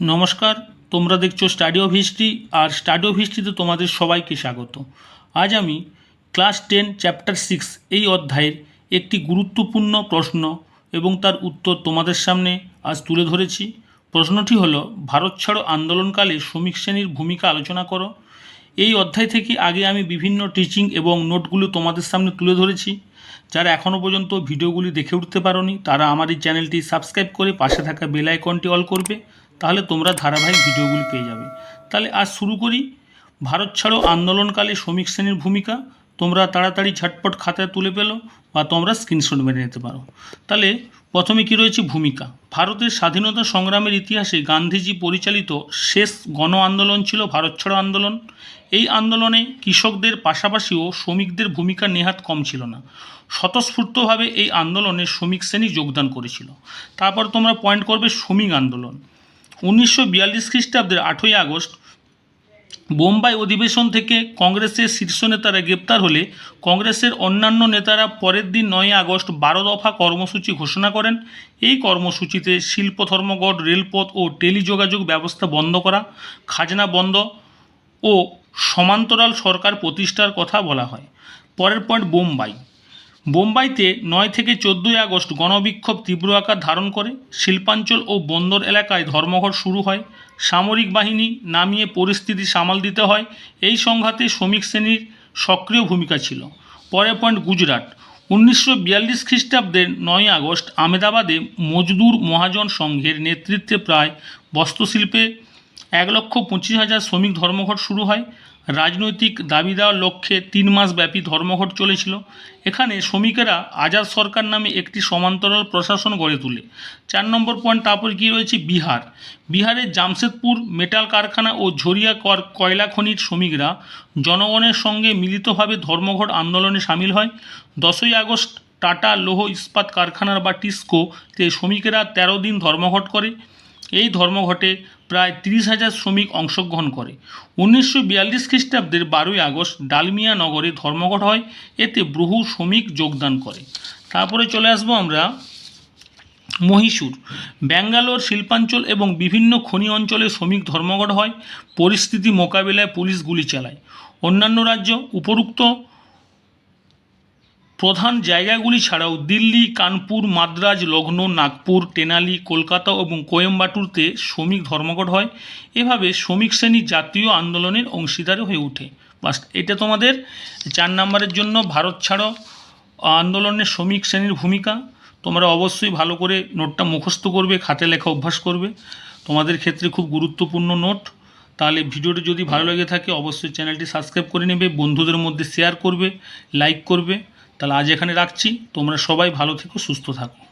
নমস্কার, তোমরা দেখছ স্টাডি অফ হিস্ট্রি আর স্টাডি অফ হিস্ট্রিতে তোমাদের সবাইকে স্বাগত। আজ আমি ক্লাস টেন, চ্যাপ্টার সিক্স এই অধ্যায়ের একটি গুরুত্বপূর্ণ প্রশ্ন এবং তার উত্তর তোমাদের সামনে আজ তুলে ধরেছি। প্রশ্নটি হল, ভারত ছাড়ো আন্দোলনকালে শ্রমিক শ্রেণির ভূমিকা আলোচনা করো। এই অধ্যায় থেকে আগে আমি বিভিন্ন টিচিং এবং নোটগুলো তোমাদের সামনে তুলে ধরেছি। যারা এখনও পর্যন্ত ভিডিওগুলি দেখে উঠতে পারোনি, তারা আমার এই চ্যানেলটি সাবস্ক্রাইব করে পাশে থাকা বেল আইকনটি অল করবে। তাহলে তোমরা ধারাবাহিক ভিডিওগুলি পেয়ে যাবে। তাহলে আজ শুরু করি। ভারত ছাড়ো আন্দোলনকালে শ্রমিক শ্রেণির ভূমিকা। তোমরা তাড়াতাড়ি ঝটপট খাতায় তুলে পেল বা তোমরা স্ক্রিনশট মেরে নিতে পারো। তাহলে প্রথমে কী রয়েছে ভূমিকা? ভারতের স্বাধীনতা সংগ্রামের ইতিহাসে গান্ধীজি পরিচালিত শেষ গণ আন্দোলন ছিল ভারত ছাড়ো আন্দোলন। এই আন্দোলনে কৃষকদের পাশাপাশিও শ্রমিকদের ভূমিকা নেহাত কম ছিল না। স্বতঃস্ফূর্তভাবে এই আন্দোলনে শ্রমিক শ্রেণি যোগদান করেছিল। তারপর তোমরা পয়েন্ট করবে শ্রমিক আন্দোলন। উনিশশো বিয়াল্লিশ খ্রিস্টাব্দের আটই আগস্ট বোম্বাই অধিবেশন থেকে কংগ্রেসের শীর্ষ নেতারা গ্রেপ্তার হলে কংগ্রেসের অন্যান্য নেতারা পরের দিন নয় আগস্ট বারো দফা কর্মসূচি ঘোষণা করেন। এই কর্মসূচিতে শিল্প ধর্মঘট, রেলপথ ও টেলিযোগাযোগ ব্যবস্থা বন্ধ করা, খাজনা বন্ধ ও সমান্তরাল সরকার প্রতিষ্ঠার কথা বলা হয়। পরের পয়েন্ট বোম্বাই। বোম্বাইতে নয় থেকে চোদ্দোই আগস্ট গণবিক্ষোভ তীব্র আকার ধারণ করে। শিল্পাঞ্চল ও বন্দর এলাকায় ধর্মঘট শুরু হয়। সামরিক বাহিনী নামিয়ে পরিস্থিতি সামাল দিতে হয়। এই সংঘাতে শ্রমিক শ্রেণির সক্রিয় ভূমিকা ছিল। পরের পয়েন্ট গুজরাট। উনিশশো বিয়াল্লিশ খ্রিস্টাব্দের নয় আগস্ট আমেদাবাদে মজদুর মহাজন সংঘের নেতৃত্বে প্রায় বস্ত্রশিল্পে এক লক্ষ পঁচিশ হাজার শ্রমিক ধর্মঘট শুরু হয়। রাজনৈতিক দাবি দেওয়ার লক্ষ্যে তিন মাস ব্যাপী ধর্মঘট চলেছিল। এখানে শ্রমিকেরা আজাদ সরকার নামে একটি সমান্তরাল প্রশাসন গড়ে তোলে। চার নম্বর পয়েন্ট তারপর কি রয়েছে? বিহার। বিহারের জামশেদপুর, মেটাল কারখানা ও ঝরিয়া কর কয়লা খনির শ্রমিকরা জনগণের সঙ্গে মিলিতভাবে ধর্মঘট আন্দোলনে সামিল হয়। দশই আগস্ট টাটা লৌহ ইস্পাত কারখানার বা টিস্কোতে শ্রমিকেরা তেরো দিন ধর্মঘট করে। এই ধর্মঘটে প্রায় তিরিশ হাজার শ্রমিক অংশগ্রহণ করে। উনিশশো বিয়াল্লিশ খ্রিস্টাব্দের বারোই আগস্ট ডালমিয়া নগরে ধর্মঘট হয়, এতে বহু শ্রমিক যোগদান করে। তারপরে চলে আসব আমরা মহীশূর। ব্যাঙ্গালোর, শিল্পাঞ্চল এবং বিভিন্ন খনি অঞ্চলে শ্রমিক ধর্মঘট হয়। পরিস্থিতি মোকাবিলায় পুলিশ গুলি চালায়। অন্যান্য রাজ্য উপরুক্ত প্রধান জায়গাগুলি ছাড়াও দিল্লি, কানপুর, মাদ্রাজ লখনৌ নাগপুর টেনালি কলকাতা এবং কোয়েম্বাটুরতে শ্রমিক ধর্মঘট হয়। এভাবে শ্রমিক শ্রেণি জাতীয় আন্দোলনের অংশীদার হয়ে ওঠে। বাস, এটা তোমাদের চার নম্বরের জন্য। ভারত ছাড়ো, আন্দোলনের শ্রমিক শ্রেণির ভূমিকা। তোমরা অবশ্যই ভালো করে নোটটা মুখস্থ করবে, খাতে লেখা অভ্যাস করবে। তোমাদের ক্ষেত্রে খুব গুরুত্বপূর্ণ নোট। তাহলে ভিডিওটি যদি ভালো লেগে থাকে, অবশ্যই চ্যানেলটি সাবস্ক্রাইব করে নেবে, বন্ধুদের মধ্যে শেয়ার করবে, লাইক করবে। তাহলে আজ এখানে রাখছি। তোমরা সবাই ভালো থেকো সুস্থ থাকো।